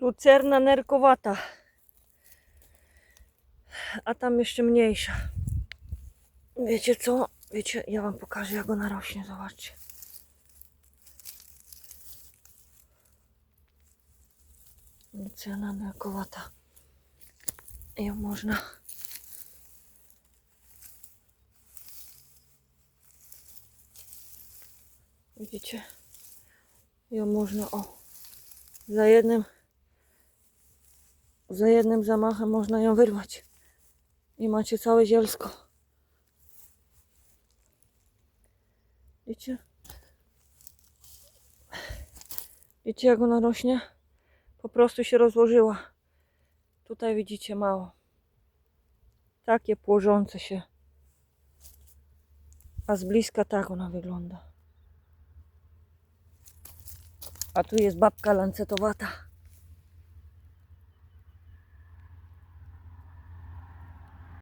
Lucerna nerkowata. A tam jeszcze mniejsza. Wiecie co? Wiecie, ja wam pokażę jak ona rośnie, zobaczcie. Lucerna nerkowata. Ją można Widzicie? Ją można o za jednym za jednym zamachem można ją wyrwać. I macie całe zielsko. Widzicie? Widzicie jak ona rośnie? Po prostu się rozłożyła. Tutaj widzicie mało. Takie płożące się. A z bliska tak ona wygląda. A tu jest babka lancetowata.